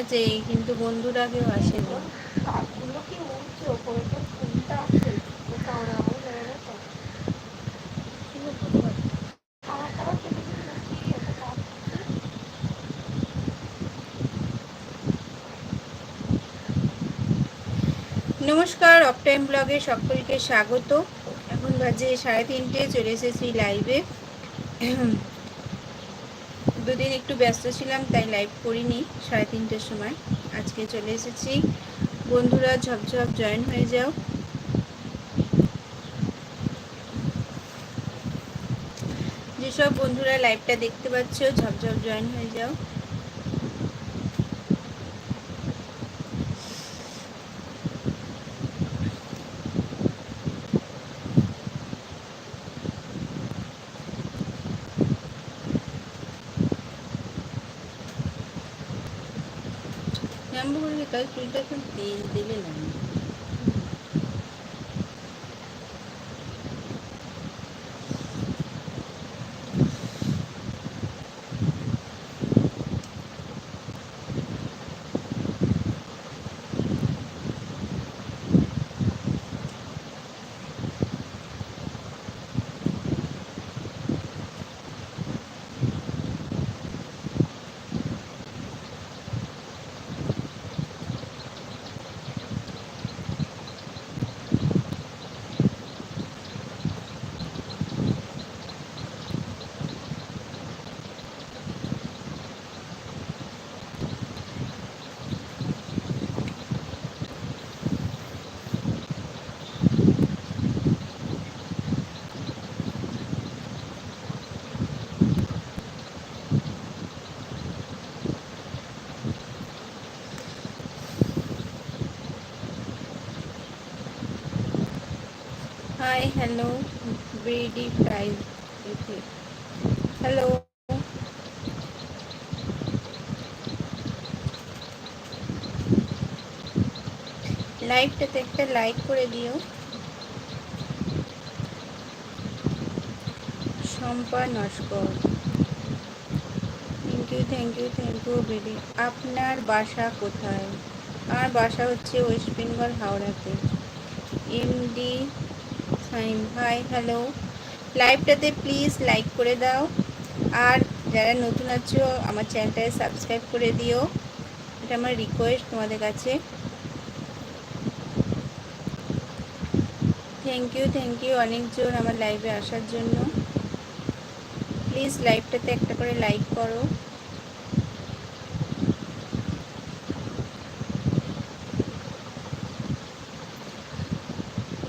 খেতে খেতে কি এত কাক নমস্কার অফ টাইম ব্লগে সকলকে স্বাগত। এখন বাজে সাড়ে তিনটে, চলে এসেছি লাইভে দুদিন একটু ব্যস্ত ছিলাম, তাই লাইভ করিনি সাড়ে তিনটের সময়। আজকে চলে এসেছি। বন্ধুরা, ঝপঝপ জয়েন হয়ে যাও। যেসব বন্ধুরা লাইভটা দেখতে পাচ্ছ, ঝপঝপ জয়েন হয়ে যাও। চুলটা এখন তেল দিলে লাগে হ্যালো বিডি প্রাইজ হ্যালো লাইভটাতে একটা লাইক করে দিও। Shampa Naskar. Thank you thank you thank you বেডি আপনার বাসা কোথায়? আমার বাসা হচ্ছে ওয়েস্ট বেঙ্গল হাওড়াতে। এমডি সাইম হাই হ্যালো লাইভটাতে প্লিজ লাইক করে দাও। আর যারা নতুন আছো, আমার চ্যানেলটাকে সাবস্ক্রাইব করে দিও। এটা আমার রিকোয়েস্ট তোমাদের কাছে। থ্যাংক ইউ থ্যাংক ইউ অনেকজন আমার লাইভে আসার জন্য। প্লিজ লাইভটাতে একটা করে লাইক করো।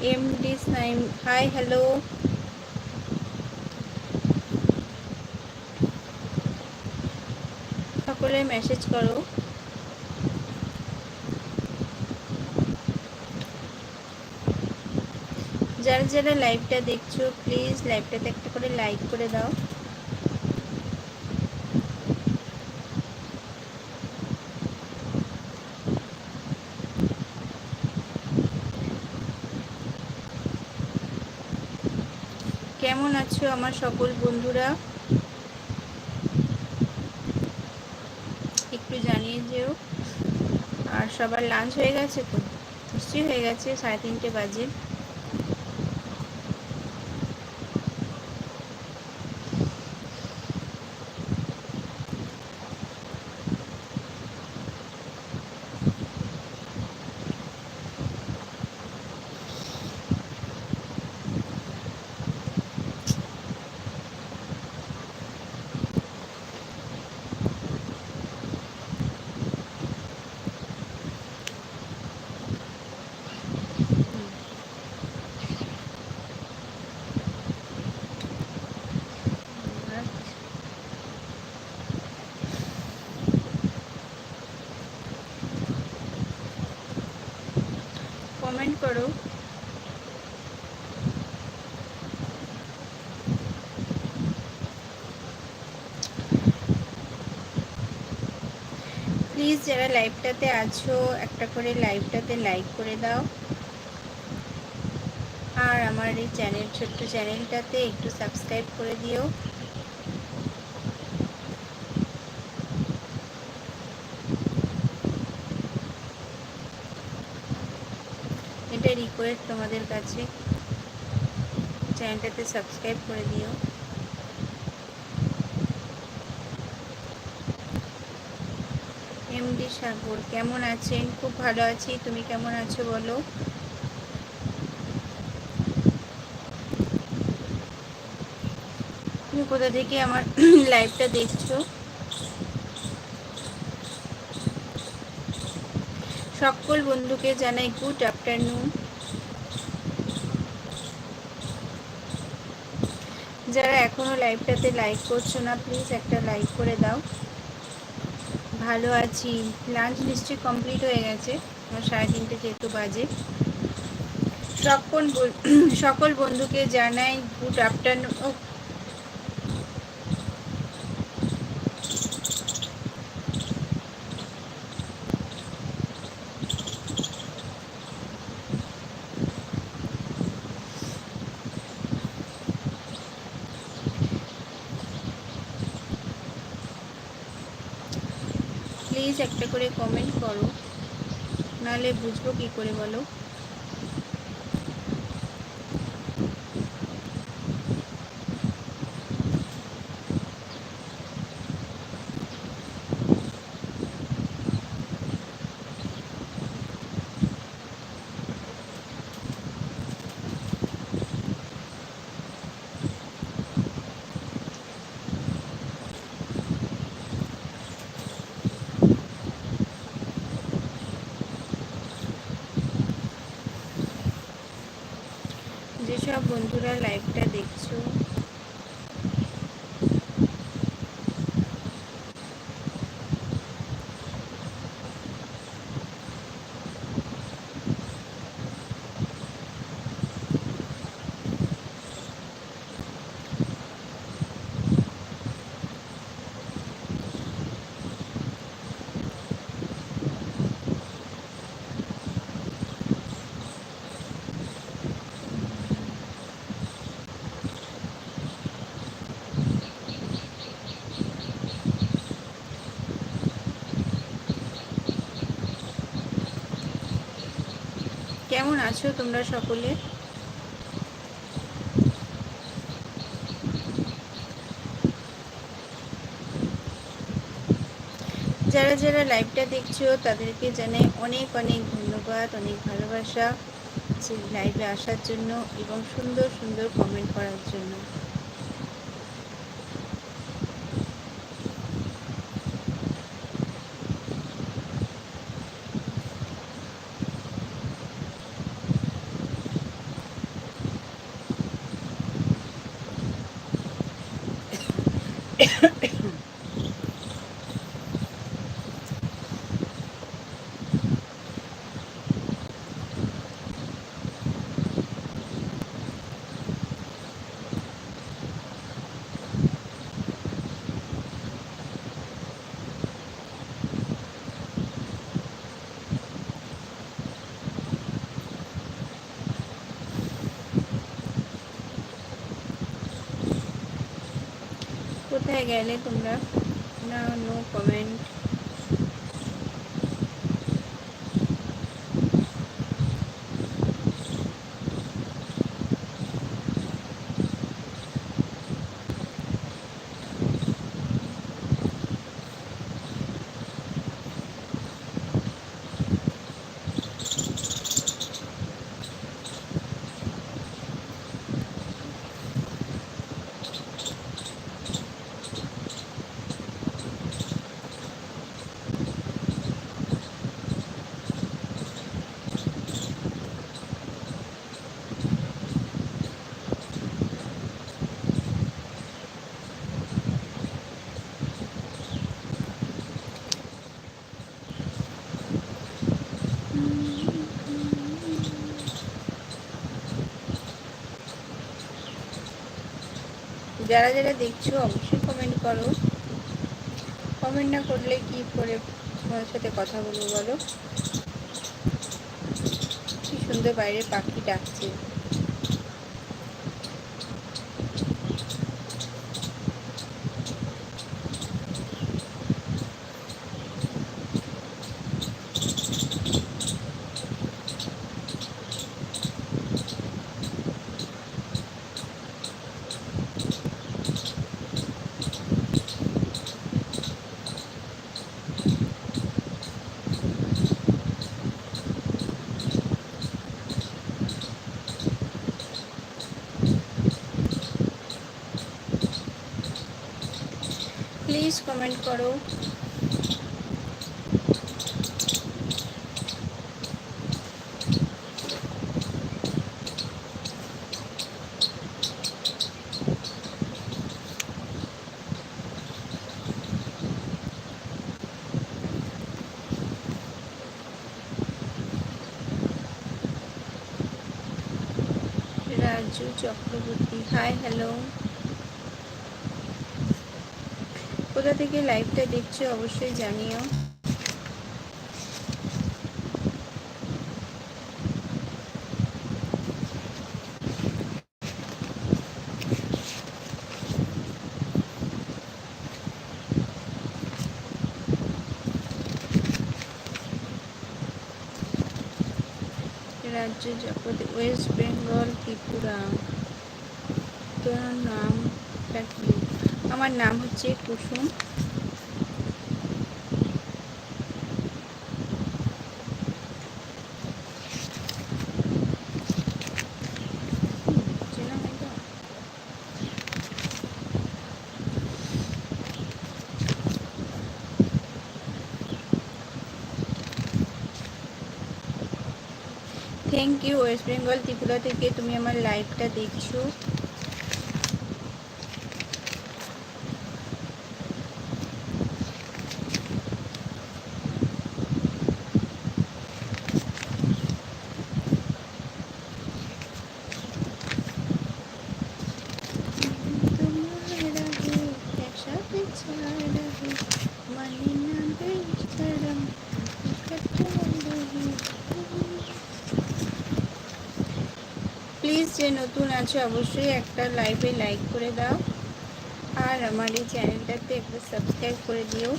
এমডি সাইম হাই হ্যালো সকলে মেসেজ করো। যারা যারা লাইভটা দেখছ প্লিজ লাইভটাতে একটা করে লাইক করে দাও কেমন আছো আমার সকল বন্ধুরা। একটু জানিয়ে যেও। আর সবার লাঞ্চ হয়ে গেছে তো? নিশ্চয়ই হয়ে গেছে, সাড়ে তিনটে বাজে কমেন্ট করো প্লিজ যারা লাইভটাতে আছো, একটা করে লাইভটাতে লাইক করে দাও। আর আমার এই চ্যানেল, ছোট্ট চ্যানেলটাতে একটু সাবস্ক্রাইব করে দিও। এটা রিকোয়েস্ট তোমাদের কাছে। চ্যানেলটাতে সাবস্ক্রাইব করে দিও। সাগর কেমন আছেন? খুব ভালো আছি। তুমি কেমন আছো বলো? তুমি কোথা থেকে আমার লাইভটা দেখছ? সকল বন্ধুকে জানাই গুড আফটারনুন যারা এখনও লাইভটাতে লাইক করছ না প্লিজ একটা লাইক করে দাও। ভালো আছি। লাঞ্চ নিশ্চয়ই কমপ্লিট হয়ে গেছে। আমার সাড়ে তিনটে যেহেতু বাজে। সকল সকল বন্ধুকে জানাই গুড আফটারনুন একটা করে কমেন্ট করো। নাহলে বুঝব কী করে বলো। যেসব বন্ধুরা লাইভটা দেখছ কেমন আছো তোমরা সকলে? যারা যারা লাইভটা দেখছ, তাদেরকে জানাই অনেক অনেক ধন্যবাদ, অনেক ভালোবাসা লাইভে আসার জন্য এবং সুন্দর সুন্দর কমেন্ট করার জন্য। কোথায় গেলে তোমরা? না নো কমেন্ট যারা যারা দেখছ, অবশ্যই কমেন্ট করো। কমেন্ট না করলে কি করে তোমার সাথে কথা বলব বলো? কি সুন্দর বাইরে পাখি প্লিজ কমেন্ট করো রাজু চক্রবর্তী হাই হ্যালো কোথা থেকে লাইভটা দেখছ অবশ্যই জানিও। রাজ্য জগতে ওয়েস্ট বেঙ্গল ত্রিপুরা। তোর নামটা কি? আমার নাম হচ্ছে Kusum. Thank you West Bengal Tripura থেকে তুমি আমার লাইভটা দেখছ। প্লিজ যে নতুন আছে, অবশ্যই একটা লাইভে লাইক করে দাও। আর আমার এই চ্যানেলটাতে একটু সাবস্ক্রাইব করে দিও।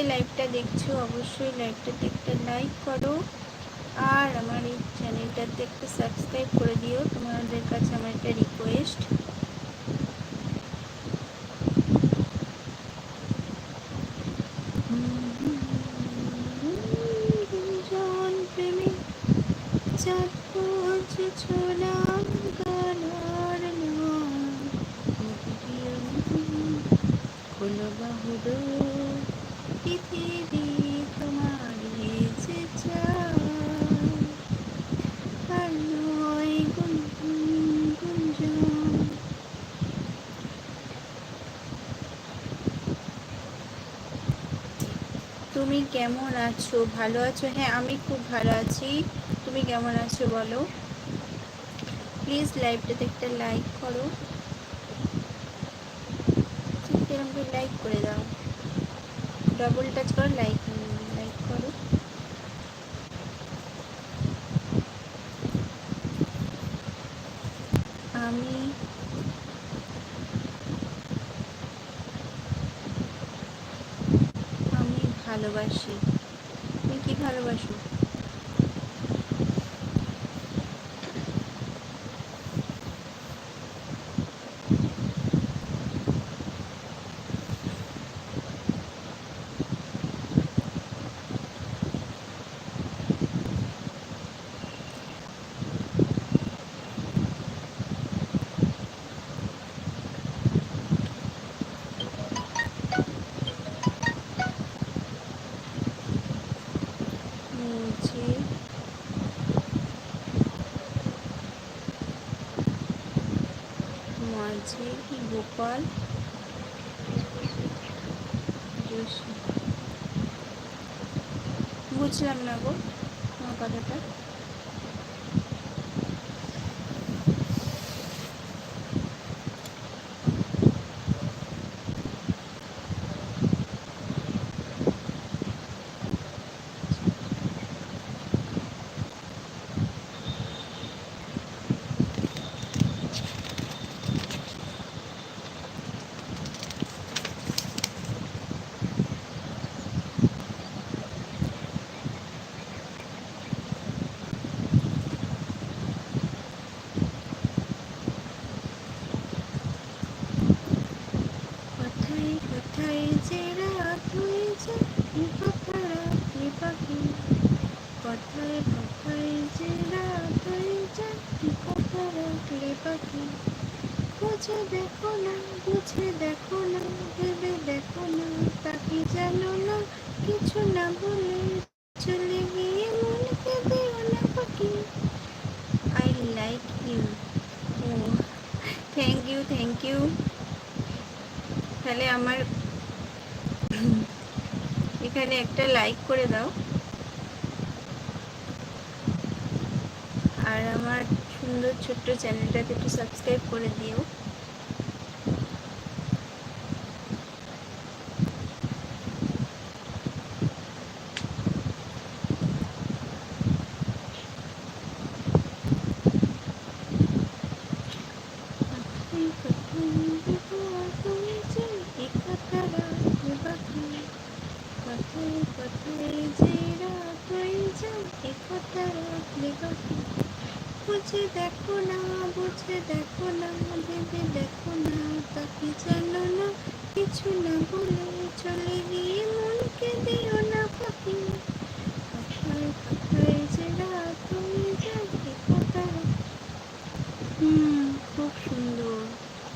যে লাইভটা দেখছ, অবশ্যই লাইভটাতে একটা লাইক করো। আর আমার এই চ্যানেলটাতে একটা সাবস্ক্রাইব করে দিও, তোমাদের কাছে আমার একটা রিকোয়েস্ট ছোলা। কেমন আছো? ভালো আছো? হ্যাঁ আমি খুব ভালো আছি। তুমি কেমন আছো বলো? প্লিজ লাইভটাতে একটা লাইক করো। এরকম লাইক করে দাও। ডবল টাচ করো লাইক লাইক করো আমি আমি ভালোবাসি তুমি কি ভালোবাসো মুঝে মাঝে কি গোপাল। বুঝলাম না গো কথাটা কোথায় কোথায় যে রাত হয়েছে পাখারা পাখি কোথায় কোথায় যে রাত হয়েছে পাখারা পাখি বুঝে দেখো না, বুঝে দেখো না, ভেবে দেখো না, তাকে জানো না, কিছু না বলে চলে গিয়ে মনকে দিও না পাখি। আই লাইক ইউ ও থ্যাংক ইউ থ্যাংক ইউ তাহলে আমার এখানে একটা লাইক করে দাও। আর আমার সুন্দর ছোট্ট চ্যানেলটাকে একটু সাবস্ক্রাইব করে দিও কোথায় কোথায় যে রাত হয়ে যায় একথা রাখলে বাকি বুঝে দেখো না বুঝে দেখো না ভেবে দেখো না তাকে জানো না কিছু না বলে চলে গিয়ে মনকে দিও না পাখি কোথায় কোথায় যে রাত হয়ে যায় একথা হুম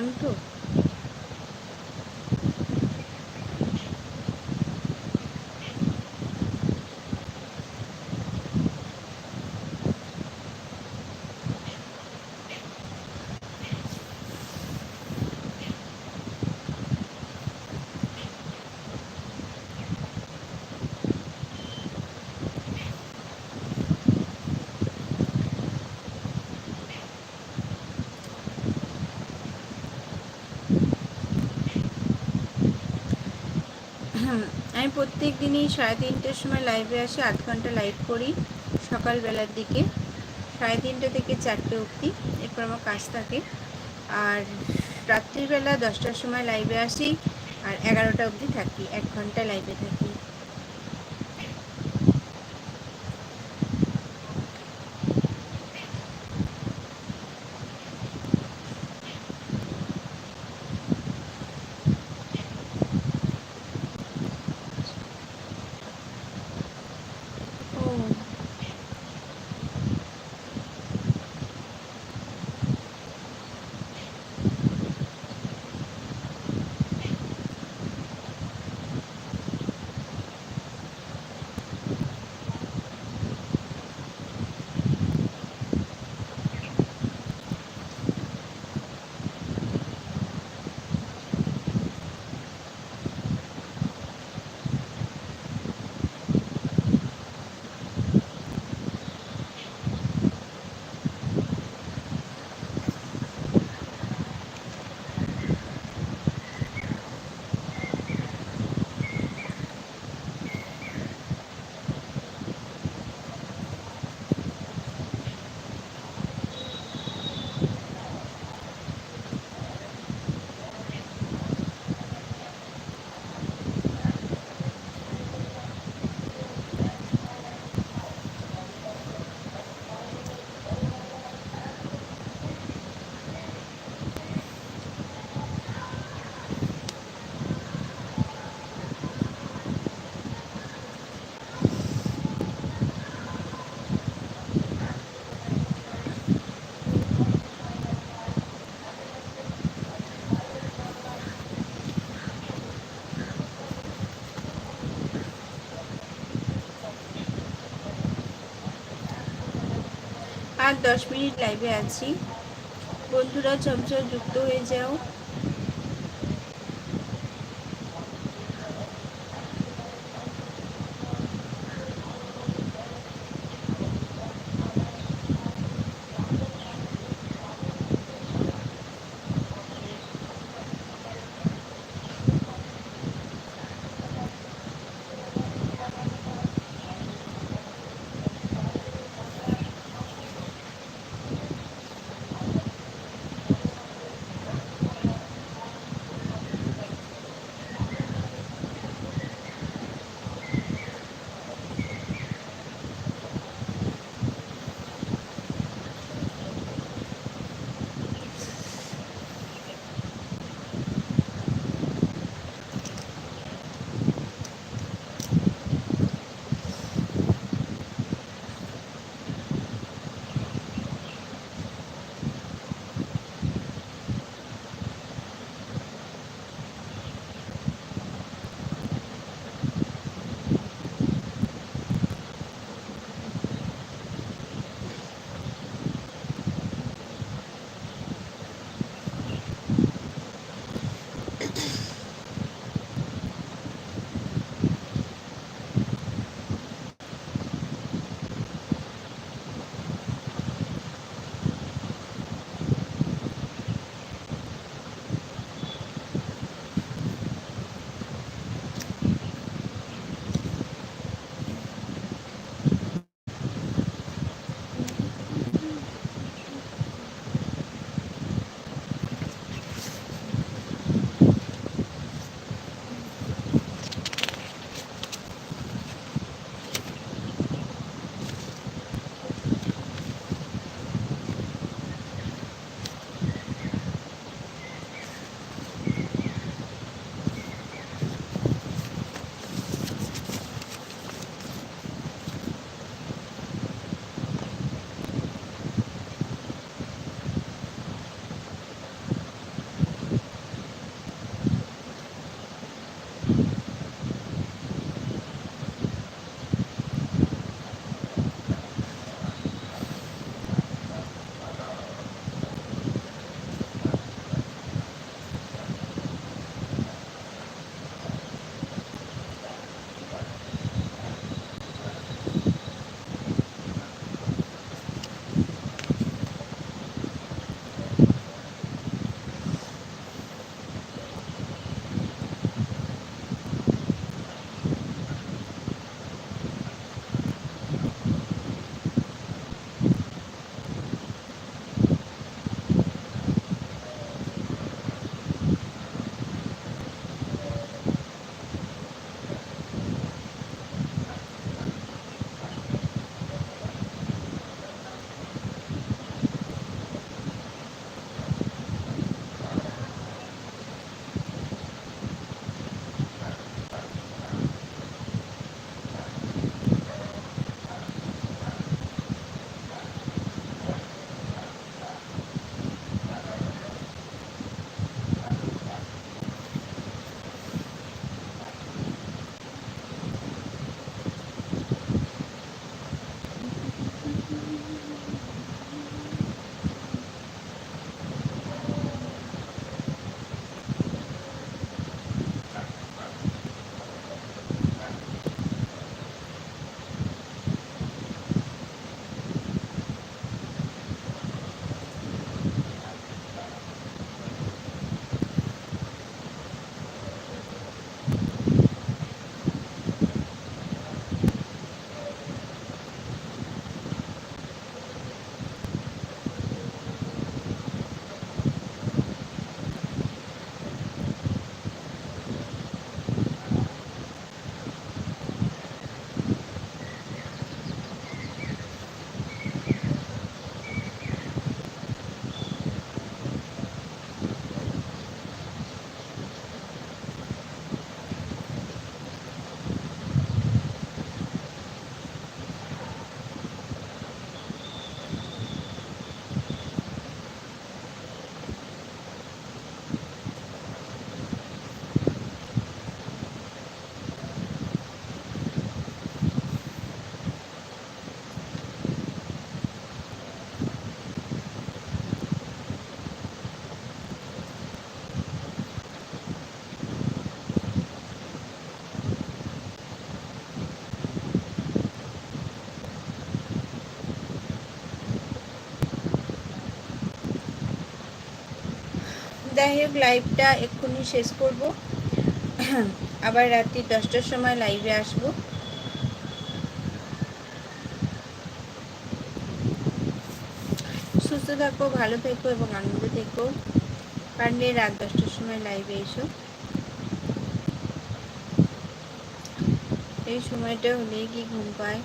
কণ্ঠ প্রত্যেক দিনই সাড়ে তিনটের সময় লাইভে আসি, আধ ঘণ্টা লাইভ করি সকালবেলার দিকে। সাড়ে তিনটে থেকে চারটে অবধি, এরপর আমার কাজ থাকে। আর রাত্রিবেলা দশটার সময় লাইভে আসি, আর এগারোটা অবধি থাকি, এক ঘণ্টা লাইভে থাকি। আর দশ মিনিট লাইভে আছি। বন্ধুরা চমচম যুক্ত হয়ে যাও। যাই হোক লাইভটা এক্ষুনি শেষ করব। আবার রাত্রি দশটার সময় লাইভে আসব। সুস্থ থাকো, ভালো থেকো এবং আনন্দে থেকো। পারলে রাত দশটার সময় লাইভে এসো। এই সময়টা হলেই কি ঘুম পায়?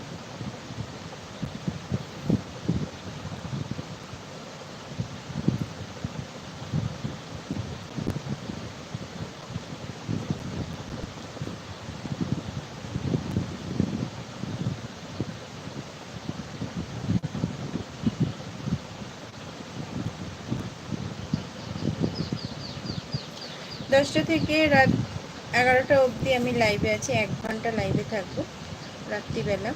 দশটা থেকে রাত এগারোটা অবধি আমি লাইভে আছি এক ঘণ্টা লাইভে থাকব রাত্রিবেলা।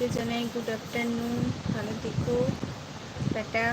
বন্ধুকে জানাই গুড আফটারনুন ভালো থেকো টাটা।